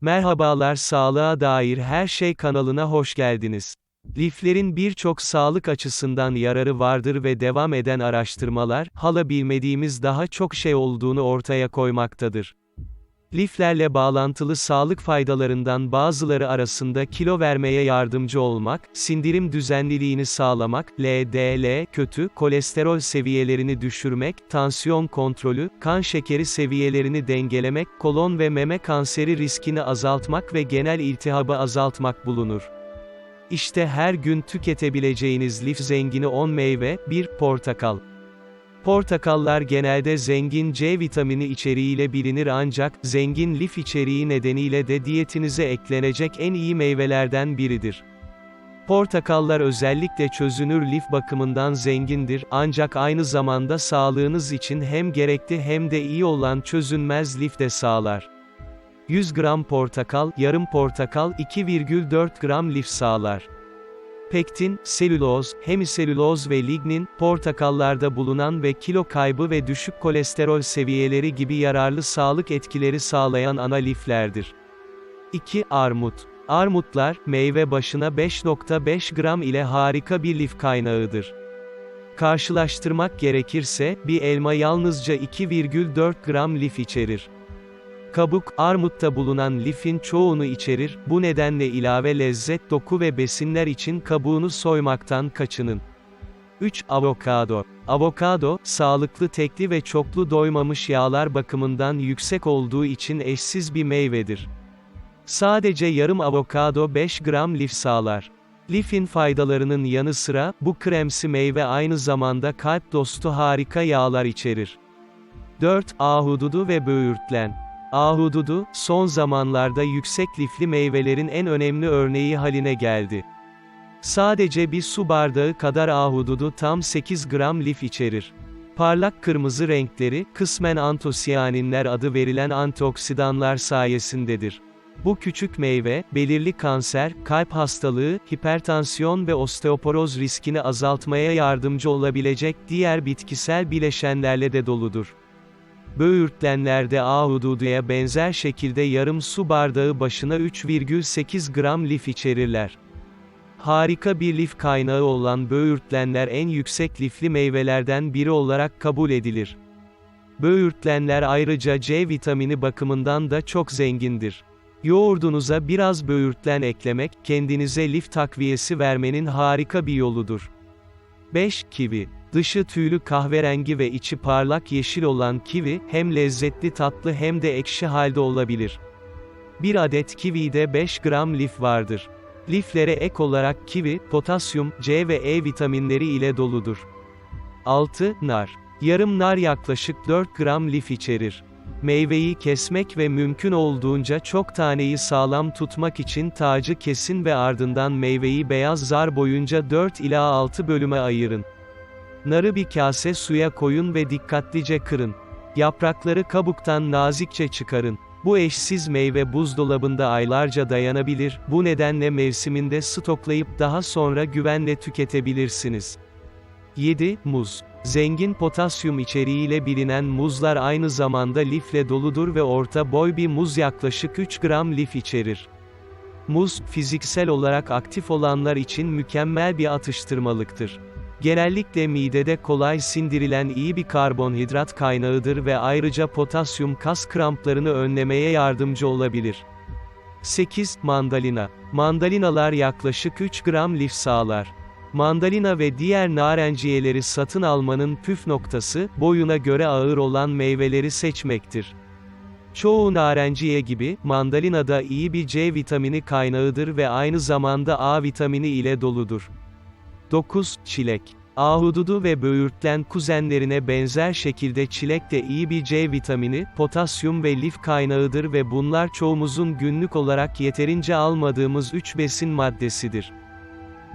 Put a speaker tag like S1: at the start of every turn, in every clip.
S1: Merhabalar sağlığa dair her şey kanalına hoş geldiniz. Liflerin birçok sağlık açısından yararı vardır ve devam eden araştırmalar, hala bilmediğimiz daha çok şey olduğunu ortaya koymaktadır. Liflerle bağlantılı sağlık faydalarından bazıları arasında kilo vermeye yardımcı olmak, sindirim düzenliliğini sağlamak, LDL, kötü kolesterol seviyelerini düşürmek, tansiyon kontrolü, kan şekeri seviyelerini dengelemek, kolon ve meme kanseri riskini azaltmak ve genel iltihabı azaltmak bulunur. İşte her gün tüketebileceğiniz lif zengini 10 meyve, 1 portakal. Portakallar genelde zengin C vitamini içeriğiyle bilinir ancak, zengin lif içeriği nedeniyle de diyetinize eklenecek en iyi meyvelerden biridir. Portakallar özellikle çözünür lif bakımından zengindir, ancak aynı zamanda sağlığınız için hem gerekli hem de iyi olan çözünmez lif de sağlar. 100 gram portakal, yarım portakal 2,4 gram lif sağlar. Pektin, selüloz, hemiselüloz ve lignin, portakallarda bulunan ve kilo kaybı ve düşük kolesterol seviyeleri gibi yararlı sağlık etkileri sağlayan ana liflerdir. 2. Armut. Armutlar, meyve başına 5.5 gram ile harika bir lif kaynağıdır. Karşılaştırmak gerekirse, bir elma yalnızca 2,4 gram lif içerir. Kabuk, armutta bulunan lifin çoğunu içerir, bu nedenle ilave lezzet doku ve besinler için kabuğunu soymaktan kaçının. 3. Avokado. Avokado, sağlıklı tekli ve çoklu doymamış yağlar bakımından yüksek olduğu için eşsiz bir meyvedir. Sadece yarım avokado 5 gram lif sağlar. Lifin faydalarının yanı sıra, bu kremsi meyve aynı zamanda kalp dostu harika yağlar içerir. 4. Ahududu ve böğürtlen. Ahududu, son zamanlarda yüksek lifli meyvelerin en önemli örneği haline geldi. Sadece bir su bardağı kadar ahududu tam 8 gram lif içerir. Parlak kırmızı renkleri, kısmen antosiyaninler adı verilen antioksidanlar sayesindedir. Bu küçük meyve, belirli kanser, kalp hastalığı, hipertansiyon ve osteoporoz riskini azaltmaya yardımcı olabilecek diğer bitkisel bileşenlerle de doludur. Böğürtlenlerde ahududuya benzer şekilde yarım su bardağı başına 3,8 gram lif içerirler. Harika bir lif kaynağı olan böğürtlenler en yüksek lifli meyvelerden biri olarak kabul edilir. Böğürtlenler ayrıca C vitamini bakımından da çok zengindir. Yoğurdunuza biraz böğürtlen eklemek, kendinize lif takviyesi vermenin harika bir yoludur. 5. Kivi Dışı tüylü kahverengi ve içi parlak yeşil olan kivi, hem lezzetli tatlı hem de ekşi halde olabilir. Bir adet kivide 5 gram lif vardır. Liflere ek olarak kivi, potasyum, C ve E vitaminleri ile doludur. 6. Nar. Yarım nar yaklaşık 4 gram lif içerir. Meyveyi kesmek ve mümkün olduğunca çok taneyi sağlam tutmak için tacı kesin ve ardından meyveyi beyaz zar boyunca 4 ila 6 bölüme ayırın. Narı bir kase suya koyun ve dikkatlice kırın. Yaprakları kabuktan nazikçe çıkarın. Bu eşsiz meyve buzdolabında aylarca dayanabilir, bu nedenle mevsiminde stoklayıp daha sonra güvenle tüketebilirsiniz. 7. Muz. Zengin potasyum içeriğiyle bilinen muzlar aynı zamanda lifle doludur ve orta boy bir muz yaklaşık 3 gram lif içerir. Muz, fiziksel olarak aktif olanlar için mükemmel bir atıştırmalıktır. Genellikle midede kolay sindirilen iyi bir karbonhidrat kaynağıdır ve ayrıca potasyum kas kramplarını önlemeye yardımcı olabilir. 8. Mandalina. Mandalinalar yaklaşık 3 gram lif sağlar. Mandalina ve diğer narenciyeleri satın almanın püf noktası, boyuna göre ağır olan meyveleri seçmektir. Çoğu narenciye gibi, mandalina da iyi bir C vitamini kaynağıdır ve aynı zamanda A vitamini ile doludur. 9. Çilek. Ahududu ve böğürtlen kuzenlerine benzer şekilde çilek de iyi bir C vitamini, potasyum ve lif kaynağıdır ve bunlar çoğumuzun günlük olarak yeterince almadığımız 3 besin maddesidir.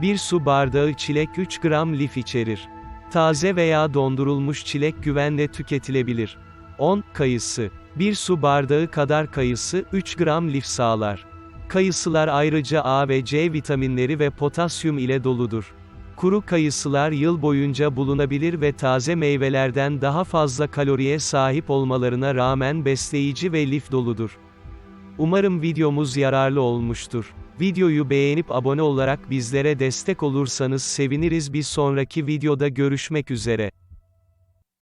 S1: Bir su bardağı çilek 3 gram lif içerir. Taze veya dondurulmuş çilek güvenle tüketilebilir. 10. Kayısı. Bir su bardağı kadar kayısı, 3 gram lif sağlar. Kayısılar ayrıca A ve C vitaminleri ve potasyum ile doludur. Kuru kayısılar yıl boyunca bulunabilir ve taze meyvelerden daha fazla kaloriye sahip olmalarına rağmen besleyici ve lif doludur. Umarım videomuz yararlı olmuştur. Videoyu beğenip abone olarak bizlere destek olursanız seviniriz bir sonraki videoda görüşmek üzere.